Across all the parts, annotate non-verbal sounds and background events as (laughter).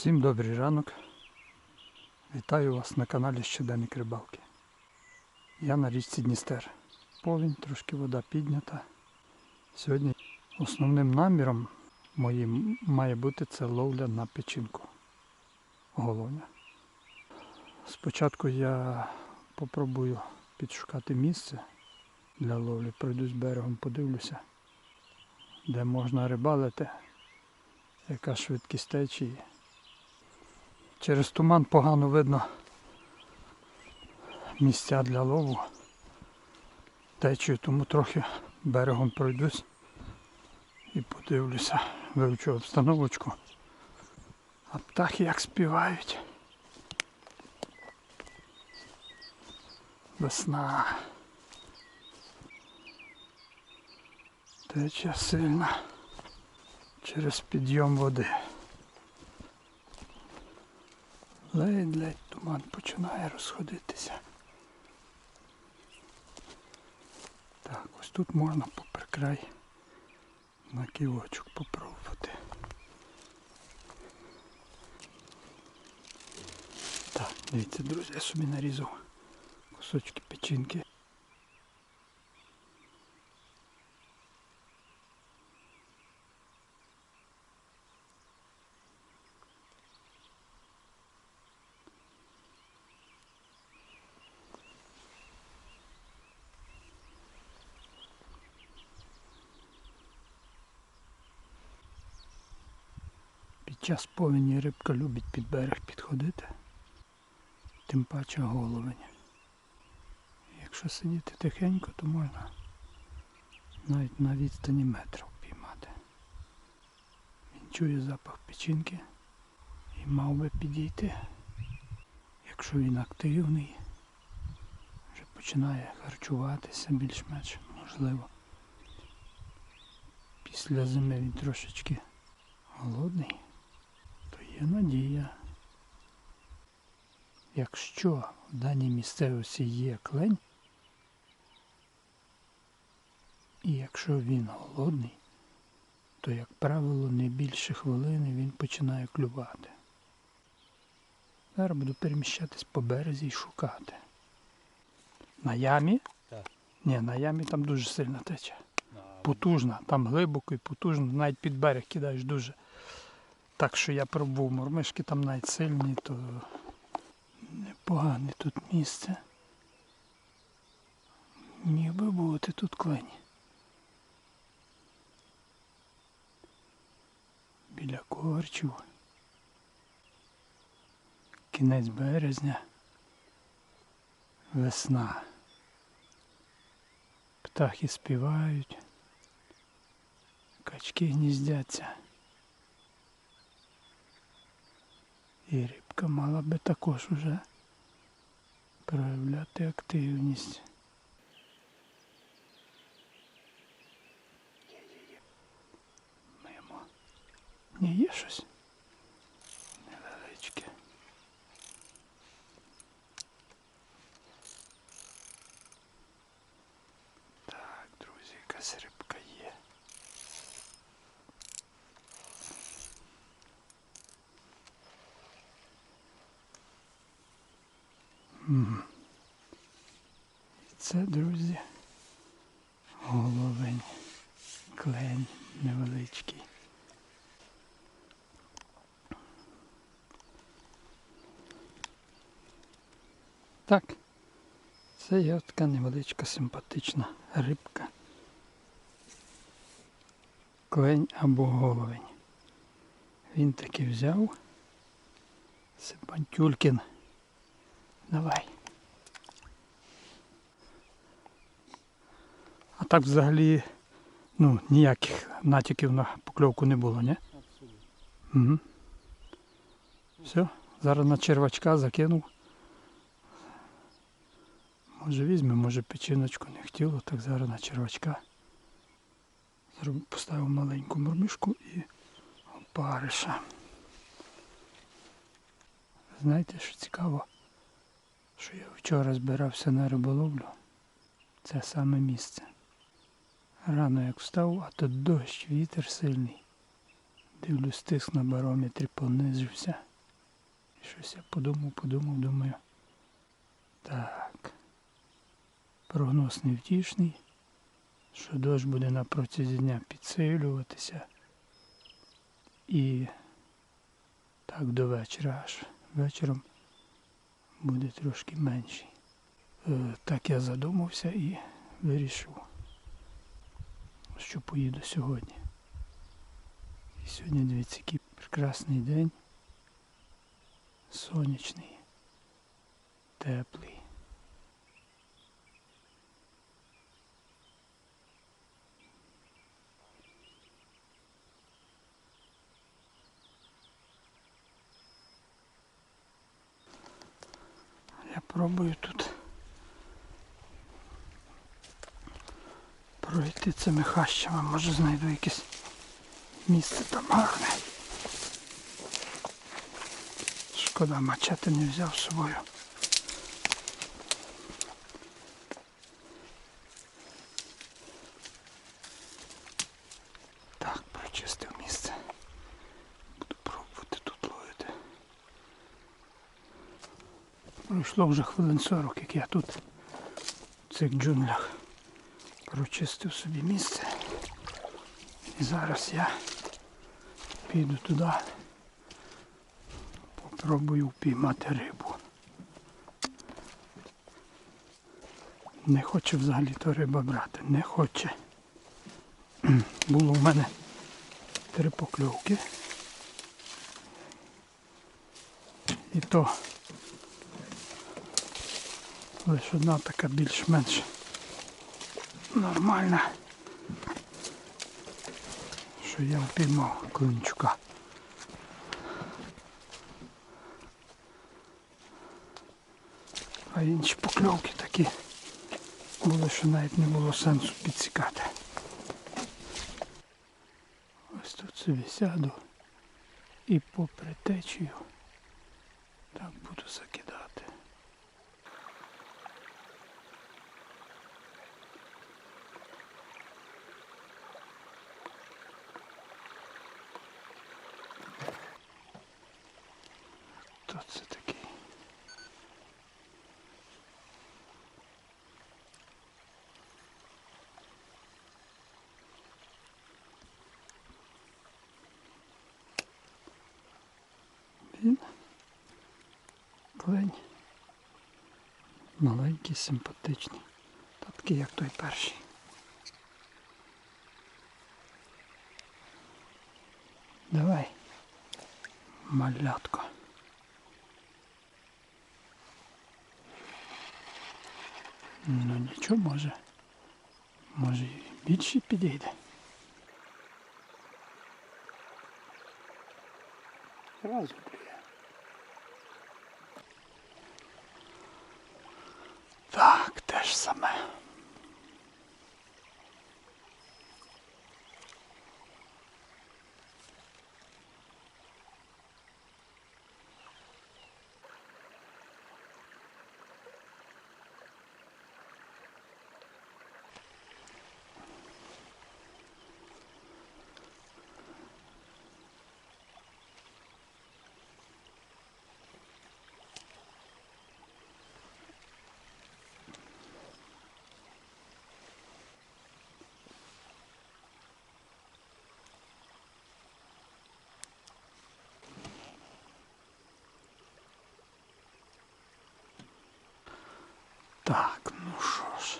Всім добрий ранок. Вітаю вас на каналі Щоденник Рибалки. Я на річці Дністер. Повінь, трошки вода піднята. Сьогодні основним наміром моїм має бути це ловля на печінку. Головня. Спочатку я попробую підшукати місце для ловлі. Пройдусь берегом, подивлюся, де можна рибалити, яка швидкість течії. Через туман погано видно місця для лову. Течію, тому трохи берегом пройдусь і подивлюся, вивчу обстановочку. А птахи як співають. Весна. Течія сильна через підйом води. Ледь-ледь туман починає розходитися. Так, ось тут можна попри край на ківочок попробувати. Так, дивіться, друзі, я собі нарізав кусочки печінки. Час повені рибка любить під берег підходити, тим паче головень. Якщо сидіти тихенько, то можна навіть на відстані метрів піймати. Він чує запах печінки і мав би підійти. Якщо він активний, вже починає харчуватися більш-менш можливо. Після зими він трошечки голодний, є надія. Якщо в даній місцевості є клень, і якщо він голодний, то, як правило, не більше хвилини він починає клювати. Зараз буду переміщатись по березі і шукати. На ямі? Так. Ні, на ямі там дуже сильно тече. Потужна, там глибоко і потужно, навіть під берег кидаєш дуже. Так що я пробував мормишки там навіть сильні, то непогане тут місце. Міг би бути тут клень. Біля корчів. Кінець березня. Весна. Птахи співають. Качки гніздяться. І рибка мала би також уже проявляти активність. Є-є-є. Мимо. Ні, є щось. Невеличке. Так, друзі, якась рибка Це, друзі, головень, клень невеличкий. Так, це є така невеличка симпатична рибка. Клень або головень. Він таки взяв. Сипантюлькін. Давай. А так взагалі ну, ніяких натяків на покльовку не було, ні? Абсолютно. Угу. Все, зараз на червачка закинув. Може візьме, може печіночку не хотіло, так зараз на червачка. Поставив маленьку мормишку і опариша. Знаєте, що цікаво? Що я вчора збирався на риболовлю. Це саме місце. Рано як встав, а тут дощ, вітер сильний. Дивлюсь, тиск на барометрі понизився. І щось я подумав, подумав, думаю. Так. Прогноз невтішний, що дощ буде на протязі дня підсилюватися. І так до вечора аж вечором буде трошки менший. Е, Так я задумався і вирішив, що поїду сьогодні. І сьогодні, дивіться, який прекрасний день. Сонячний, теплий. Я пробую тут пройти цими хащами, може знайду якесь місце там гарне. Шкода, мачети не взяв з собою. Так, прочистив місце. Буду пробувати тут ловити. Пройшло вже хвилин 40, як я тут в цих джунглях прочистив собі місце. І зараз я піду туди, попробую впіймати рибу. Не хоче взагалі то риба брати, не хоче. (clears throat) Було в мене три покльовки. І то лише одна така більш-менш нормальна, що я впіймав клинчука. А інші покльовки такі були, що навіть не було сенсу підсікати. Ось тут собі сяду і попри течію так буду закидати. Хто це такий? Він клень. Маленький, симпатичний. Та такий, як той перший. Давай, малятко. Ну нічого може. Може і більше підійде. Разу клює. Так, те ж саме. Так, ну що ж,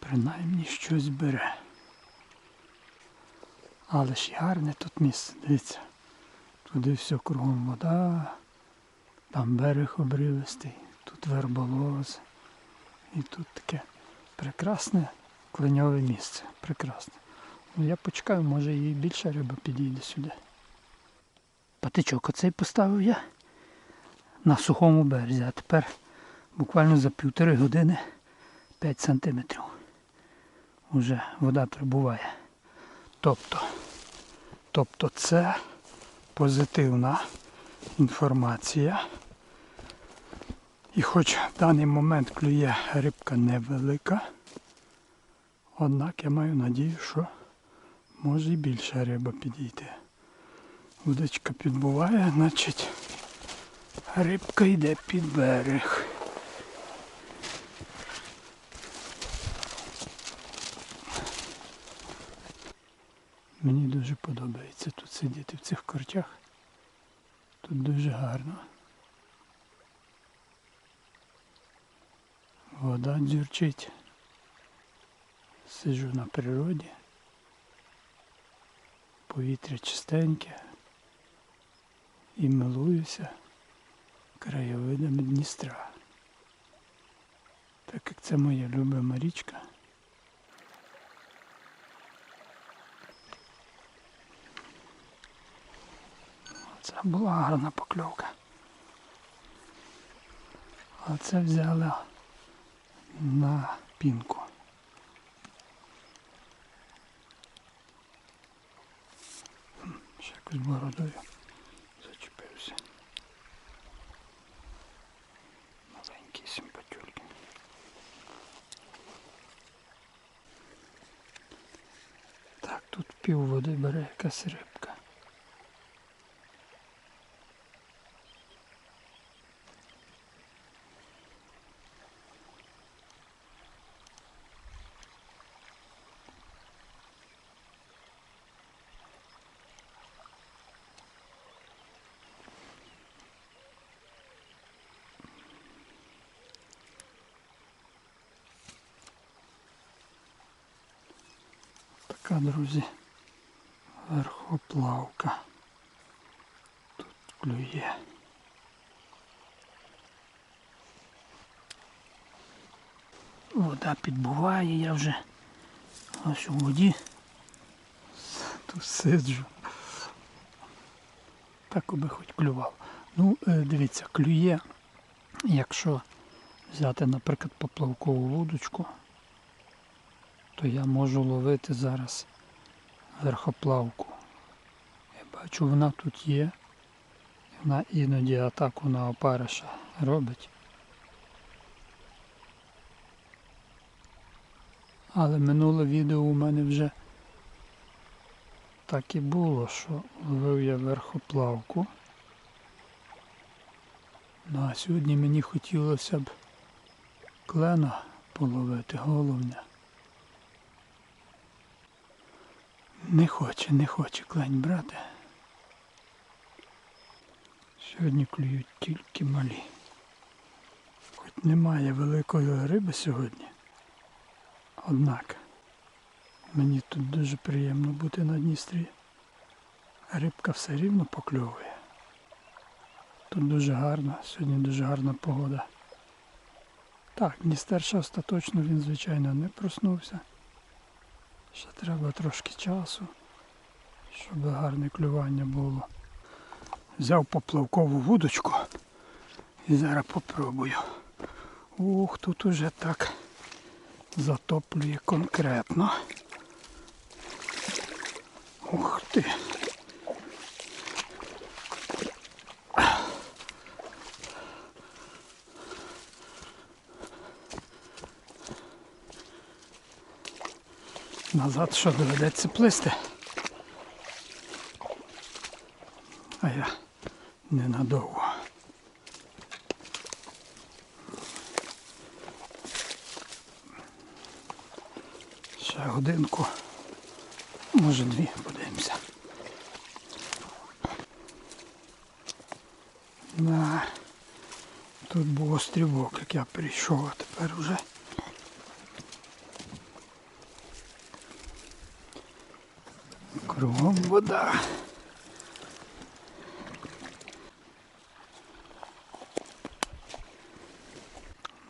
принаймні щось бере. Але ж гарне тут місце, дивіться. Туди все кругом вода, там берег обривистий, тут верболоз. І тут таке прекрасне кленьове місце. Прекрасне. Ну я почекаю, може і більше риба підійде сюди. Патичок оцей поставив я на сухому березі, а тепер буквально за півтори години 5 сантиметрів. Уже вода прибуває. Тобто, тобто це позитивна інформація. І хоч в даний момент клює рибка невелика, однак я маю надію, що може і більша риба підійти. Удочка підбуває, значить Рибка йде під берег. Мені дуже подобається тут сидіти в цих корчах. Тут дуже гарно. Вода дзюрчить. Сиджу на природі. Повітря чистеньке. І милуюся краєвидами Дністра. Так як це моя любима річка. Була гарна покльовка. А це взяли на пінку. Ще якось бородою зачепився. Маленький симпатюльки. Так, тут пів води бере якась рибка. Така, друзі, верхоплавка. Тут клює. Вода підбуває, я вже ось у воді тут сиджу. Так аби хоч клював. Ну, е, дивіться, клює, якщо взяти, наприклад, поплавкову вудочку, то я можу ловити зараз верхоплавку. Я бачу, вона тут є. Вона іноді атаку на опариша робить. Але минуле відео у мене вже так і було, що ловив я верхоплавку. Ну а сьогодні мені хотілося б клена половити, головня. Не хоче, не хоче клень брати. Сьогодні клюють тільки малі. Хоч немає великої риби сьогодні. Однак мені тут дуже приємно бути на Дністрі. Рибка все рівно покльовує. Тут дуже гарно, сьогодні дуже гарна погода. Так, Дністер ще остаточно він, звичайно, не проснувся. Ще треба трошки часу, щоб гарне клювання було. Взяв поплавкову вудочку і зараз попробую. Ух, тут уже так затоплює конкретно. Ух ти. Назад що доведеться плисти. А я ненадовго. Ще годинку, може дві, подивимося. На, тут був острівок, як я прийшов, а тепер вже кругом вода.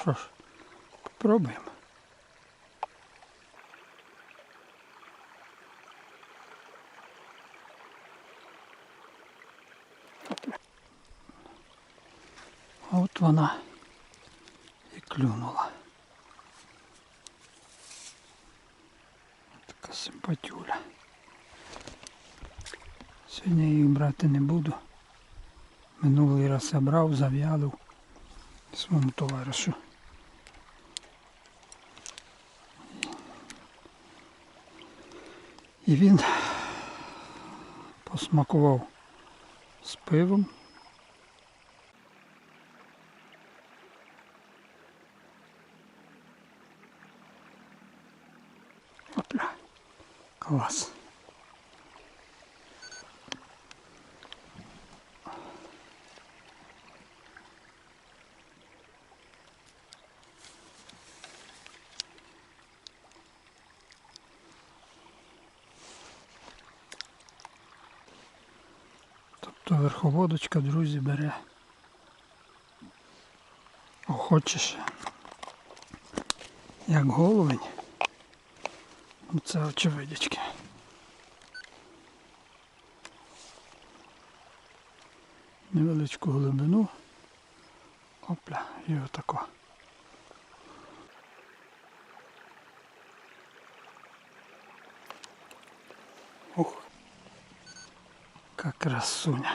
Що ж, попробуємо. От вона і клюнула. Така симпатюля. Сьогодні я їх брати не буду. Минулий раз забрав, брав, зав'ялив своєму товаришу. І він посмакував з пивом. Опля, клас. Тобто верховодочка, друзі, бере охочіше, як головень. Ну це очевидячки. Невеличку глибину. Опля, і отако. Как красуня.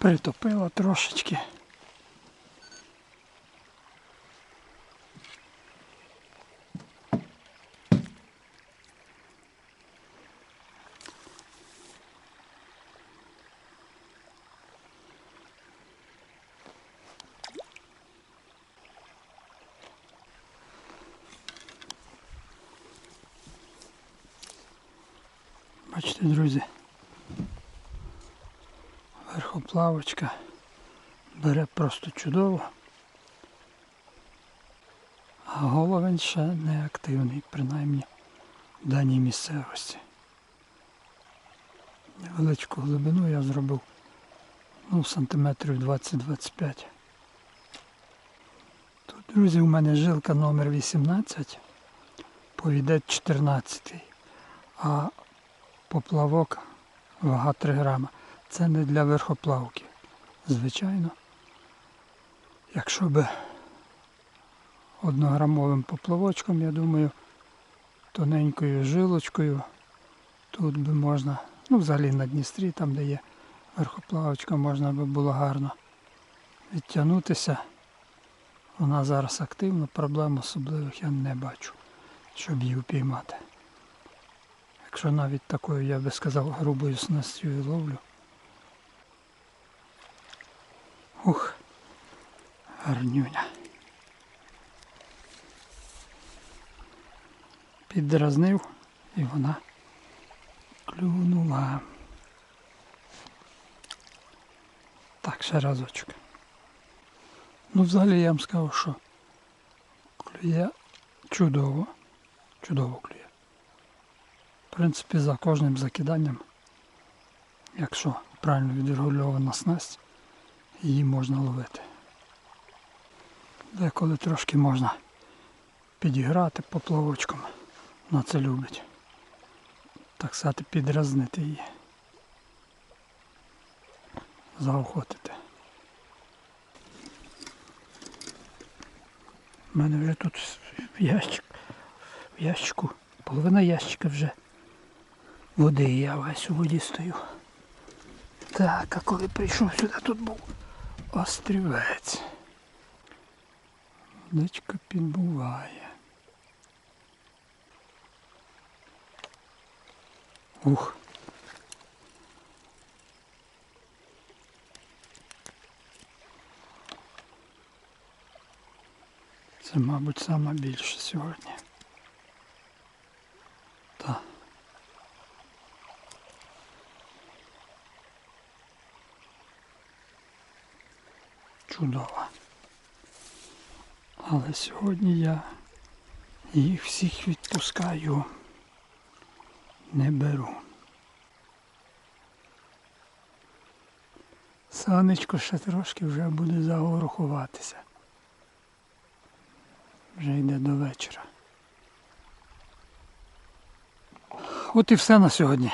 Притопила трошечки. Бачите, друзі, верхоплавочка бере просто чудово. А головень ще не активний, принаймні в даній місцевості. Невеличку глибину я зробив ну, сантиметрів 20-25. Тут, друзі, у мене жилка номер 18, повідець 14, а поплавок вага 3 грама. Це не для верхоплавки. Звичайно. Якщо би однограмовим поплавочком, я думаю, тоненькою жилочкою, тут би можна, ну взагалі на Дністрі, там де є верхоплавочка, можна би було гарно відтягнутися. Вона зараз активна, проблем особливих я не бачу, щоб її впіймати. Якщо навіть такою, я би сказав, грубою снастю і ловлю. Ух, гарнюня. Піддразнив і вона клюнула. Так, ще разочок. Ну, взагалі я вам скажу, що клює чудово. Чудово клює. В принципі, за кожним закиданням, якщо правильно відрегульована снасть, її можна ловити. Деколи трошки можна підіграти поплавочком, на це любить. Так сказати, підразнити її. Заохотити. У мене вже тут в ящик, в ящику, половина ящика вже води, я весь у воді стою. Так, а коли прийшов сюди, тут був острівець. Водичка підбуває. Ух. Це, мабуть, саме більше сьогодні. чудова. Але сьогодні я їх всіх відпускаю, не беру. Сонечко ще трошки вже буде загорохуватися. Вже йде до вечора. От і все на сьогодні.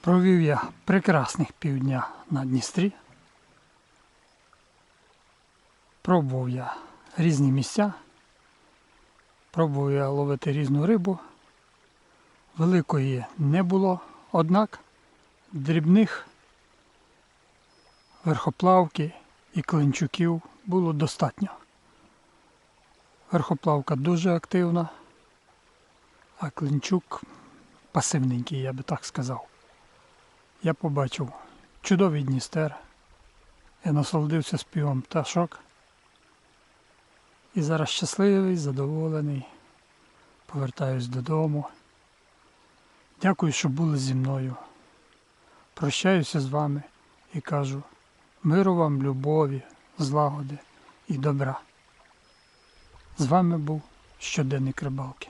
Провів я прекрасних півдня на Дністрі. Пробував я різні місця. Пробував я ловити різну рибу. Великої не було, однак дрібних верхоплавки і клинчуків було достатньо. Верхоплавка дуже активна, а клинчук пасивненький, я би так сказав. Я побачив чудовий Дністер. Я насолодився співом пташок. І зараз щасливий, задоволений. Повертаюсь додому. Дякую, що були зі мною. Прощаюся з вами і кажу миру вам, любові, злагоди і добра. З вами був щоденник рибалки.